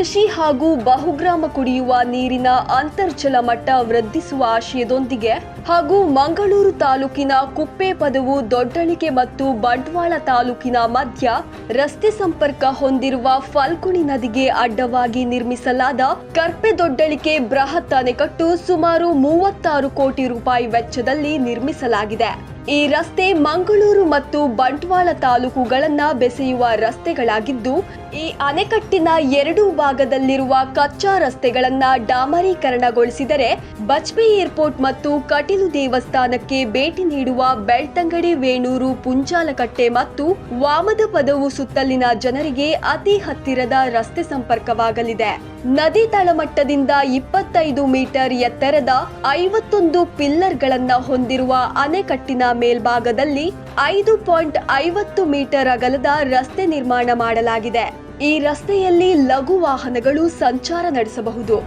ಕೃಷಿ ಹಾಗೂ ಬಹುಗ್ರಾಮ ಕುಡಿಯುವ ನೀರಿನ ಅಂತರ್ಜಲ ಮಟ್ಟ ವೃದ್ಧಿಸುವ ಆಶಯದೊಂದಿಗೆ ಹಾಗೂ ಮಂಗಳೂರು ತಾಲೂಕಿನ ಕುಪ್ಪೆ ಪದವು ದೊಡ್ಡಳಿಕೆ ಮತ್ತು ಬಂಟ್ವಾಳ ತಾಲೂಕಿನ ಮಧ್ಯ ರಸ್ತೆ ಸಂಪರ್ಕ ಹೊಂದಿರುವ ಫಲ್ಗುಣಿ ನದಿಗೆ ಅಡ್ಡವಾಗಿ ನಿರ್ಮಿಸಲಾದ ಕರ್ಪೆ ದೊಡ್ಡಳಿಕೆ ಬೃಹತ್ ಅಣೆಕಟ್ಟು ಸುಮಾರು ಮೂವತ್ತಾರು ಕೋಟಿ ರೂಪಾಯಿ ವೆಚ್ಚದಲ್ಲಿ ನಿರ್ಮಿಸಲಾಗಿದೆ. ಈ ರಸ್ತೆ ಮಂಗಳೂರು ಮತ್ತು ಬಂಟ್ವಾಳ ತಾಲೂಕುಗಳನ್ನ ಬೆಸೆಯುವ ರಸ್ತೆಗಳಾಗಿದ್ದು, ಈ ಅಣೆಕಟ್ಟಿನ ಎರಡೂ ಭಾಗದಲ್ಲಿರುವ ಕಚ್ಚಾ ರಸ್ತೆಗಳನ್ನ ಡಾಮರೀಕರಣಗೊಳಿಸಿದರೆ ಬಜ್ಪೆ ಏರ್ಪೋರ್ಟ್ ಮತ್ತು ಕಟೀಲು ದೇವಸ್ಥಾನಕ್ಕೆ ಭೇಟಿ ನೀಡುವ ಬೆಳ್ತಂಗಡಿ ವೇಣೂರು, ಪುಂಚಾಲಕಟ್ಟೆ ಮತ್ತು ವಾಮದ ಪದವು ಸುತ್ತಲಿನ ಜನರಿಗೆ ಅತಿ ಹತ್ತಿರದ ರಸ್ತೆ ಸಂಪರ್ಕವಾಗಲಿದೆ. ನದಿ ತಳಮಟ್ಟದಿಂದ ಇಪ್ಪತ್ತೈದು ಮೀಟರ್ ಎತ್ತರದ ಐವತ್ತೊಂದು ಪಿಲ್ಲರ್ಗಳನ್ನು ಹೊಂದಿರುವ ಅಣೆಕಟ್ಟಿನ ಮೇಲ್ಭಾಗದಲ್ಲಿ ಐದು ಪಾಯಿಂಟ್ ಐವತ್ತು ಮೀಟರ್ ಅಗಲದ ರಸ್ತೆ ನಿರ್ಮಾಣ ಮಾಡಲಾಗಿದೆ. ಈ ರಸ್ತೆಯಲ್ಲಿ ಲಘು ವಾಹನಗಳು ಸಂಚಾರ ನಡೆಸಬಹುದು.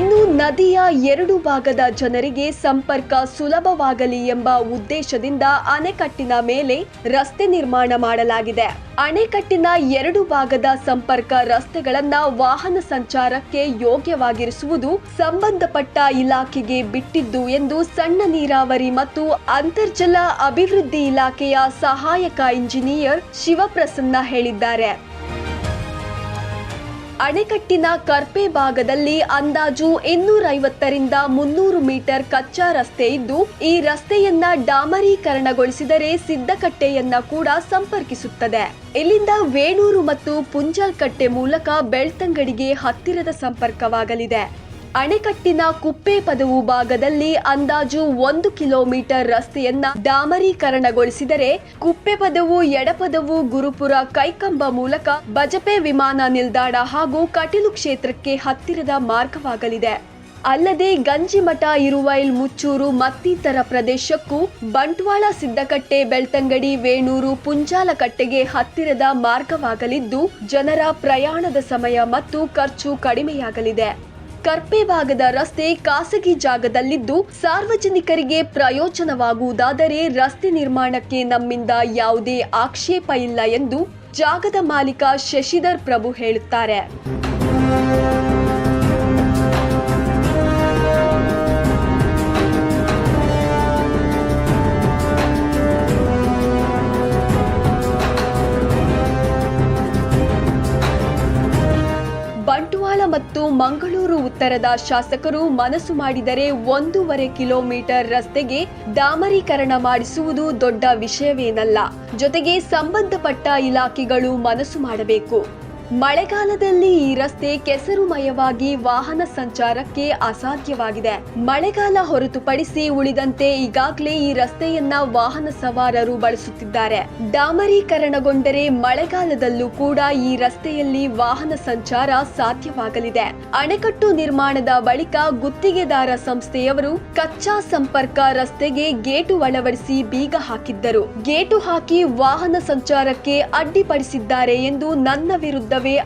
ಇನ್ನು ನದಿಯ ಎರಡು ಭಾಗದ ಜನರಿಗೆ ಸಂಪರ್ಕ ಸುಲಭವಾಗಲಿ ಎಂಬ ಉದ್ದೇಶದಿಂದ ಅಣೆಕಟ್ಟಿನ ಮೇಲೆ ರಸ್ತೆ ನಿರ್ಮಾಣ ಮಾಡಲಾಗಿದೆ. ಅಣೆಕಟ್ಟಿನ ಎರಡು ಭಾಗದ ಸಂಪರ್ಕ ರಸ್ತೆಗಳನ್ನ ವಾಹನ ಸಂಚಾರಕ್ಕೆ ಯೋಗ್ಯವಾಗಿರಿಸುವುದು ಸಂಬಂಧಪಟ್ಟ ಇಲಾಖೆಗೆ ಬಿಟ್ಟಿದ್ದು ಎಂದು ಸಣ್ಣ ನೀರಾವರಿ ಮತ್ತು ಅಂತರ್ಜಲ ಅಭಿವೃದ್ಧಿ ಇಲಾಖೆಯ ಸಹಾಯಕ ಇಂಜಿನಿಯರ್ ಶಿವಪ್ರಸನ್ನ ಹೇಳಿದ್ದಾರೆ. ಅಣೆಕಟ್ಟಿನ ಕರ್ಪೆ ಭಾಗದಲ್ಲಿ ಅಂದಾಜು ಇನ್ನೂರೈವತ್ತರಿಂದ ಮುನ್ನೂರು ಮೀಟರ್ ಕಚ್ಚಾ ರಸ್ತೆ ಇದ್ದು, ಈ ರಸ್ತೆಯನ್ನ ಡಾಮರೀಕರಣಗೊಳಿಸಿದರೆ ಸಿದ್ದಕಟ್ಟೆಯನ್ನ ಕೂಡ ಸಂಪರ್ಕಿಸುತ್ತದೆ. ಇಲ್ಲಿಂದ ವೇಣೂರು ಮತ್ತು ಪುಂಜಲ್ಕಟ್ಟೆ ಮೂಲಕ ಬೆಳ್ತಂಗಡಿಗೆ ಹತ್ತಿರದ ಸಂಪರ್ಕವಾಗಲಿದೆ. ಅಣೆಕಟ್ಟಿನ ಕುಪ್ಪೆ ಪದವು ಭಾಗದಲ್ಲಿ ಅಂದಾಜು ಒಂದು ಕಿಲೋಮೀಟರ್ ರಸ್ತೆಯನ್ನ ಡಾಮರೀಕರಣಗೊಳಿಸಿದರೆ ಕುಪ್ಪೆ ಪದವು ಎಡಪದವು ಗುರುಪುರ ಕೈಕಂಬ ಮೂಲಕ ಬಜಪೆ ವಿಮಾನ ನಿಲ್ದಾಣ ಹಾಗೂ ಕಟೀಲು ಕ್ಷೇತ್ರಕ್ಕೆ ಹತ್ತಿರದ ಮಾರ್ಗವಾಗಲಿದೆ. ಅಲ್ಲದೆ ಗಂಜಿಮಠ, ಇರುವೈಲ್, ಮುಚ್ಚೂರು ಮತ್ತಿತರ ಪ್ರದೇಶಕ್ಕೂ ಬಂಟ್ವಾಳ, ಸಿದ್ದಕಟ್ಟೆ, ಬೆಳ್ತಂಗಡಿ, ವೇಣೂರು, ಪುಂಜಾಲಕಟ್ಟೆಗೆ ಹತ್ತಿರದ ಮಾರ್ಗವಾಗಲಿದ್ದು ಜನರ ಪ್ರಯಾಣದ ಸಮಯ ಮತ್ತು ಖರ್ಚು ಕಡಿಮೆಯಾಗಲಿದೆ. ಕರ್ಪೆ ಭಾಗದ ರಸ್ತೆ ಖಾಸಗಿ ಜಾಗದಲ್ಲಿದ್ದು ಸಾರ್ವಜನಿಕರಿಗೆ ಪ್ರಯೋಜನವಾಗುವುದಾದರೆ ರಸ್ತೆ ನಿರ್ಮಾಣಕ್ಕೆ ನಮ್ಮಿಂದ ಯಾವುದೇ ಆಕ್ಷೇಪ ಇಲ್ಲ ಎಂದು ಜಾಗದ ಮಾಲೀಕ ಶಶಿಧರ್ ಪ್ರಭು ಹೇಳುತ್ತಾರೆ. ಮತ್ತು ಮಂಗಳೂರು ಉತ್ತರದ ಶಾಸಕರು ಮನಸ್ಸು ಮಾಡಿದರೆ ಒಂದೂವರೆ ಕಿಲೋಮೀಟರ್ ರಸ್ತೆಗೆ ಡಾಮರೀಕರಣ ಮಾಡಿಸುವುದು ದೊಡ್ಡ ವಿಷಯವೇನಲ್ಲ. ಜೊತೆಗೆ ಸಂಬಂಧಪಟ್ಟ ಇಲಾಖೆಗಳು ಮನಸ್ಸು ಮಾಡಬೇಕು. ಮಳೆಗಾಲದಲ್ಲಿ ಈ ರಸ್ತೆ ಕೆಸರುಮಯವಾಗಿ ವಾಹನ ಸಂಚಾರಕ್ಕೆ ಅಸಾಧ್ಯವಾಗಿದೆ. ಮಳೆಗಾಲ ಹೊರತುಪಡಿಸಿ ಉಳಿದಂತೆ ಈಗಾಗಲೇ ಈ ರಸ್ತೆಯನ್ನ ವಾಹನ ಸವಾರರು ಬಳಸುತ್ತಿದ್ದಾರೆ. ಡಾಮರೀಕರಣಗೊಂಡರೆ ಮಳೆಗಾಲದಲ್ಲೂ ಕೂಡ ಈ ರಸ್ತೆಯಲ್ಲಿ ವಾಹನ ಸಂಚಾರ ಸಾಧ್ಯವಾಗಲಿದೆ. ಅಣೆಕಟ್ಟು ನಿರ್ಮಾಣದ ಬಳಿಕ ಗುತ್ತಿಗೆದಾರ ಸಂಸ್ಥೆಯವರು ಕಚ್ಚಾ ಸಂಪರ್ಕ ರಸ್ತೆಗೆ ಗೇಟು ಅಳವಡಿಸಿ ಬೀಗ ಹಾಕಿದ್ದರು. ಗೇಟು ಹಾಕಿ ವಾಹನ ಸಂಚಾರಕ್ಕೆ ಅಡ್ಡಿಪಡಿಸಿದ್ದಾರೆ ಎಂದು ನನ್ನ கூடவே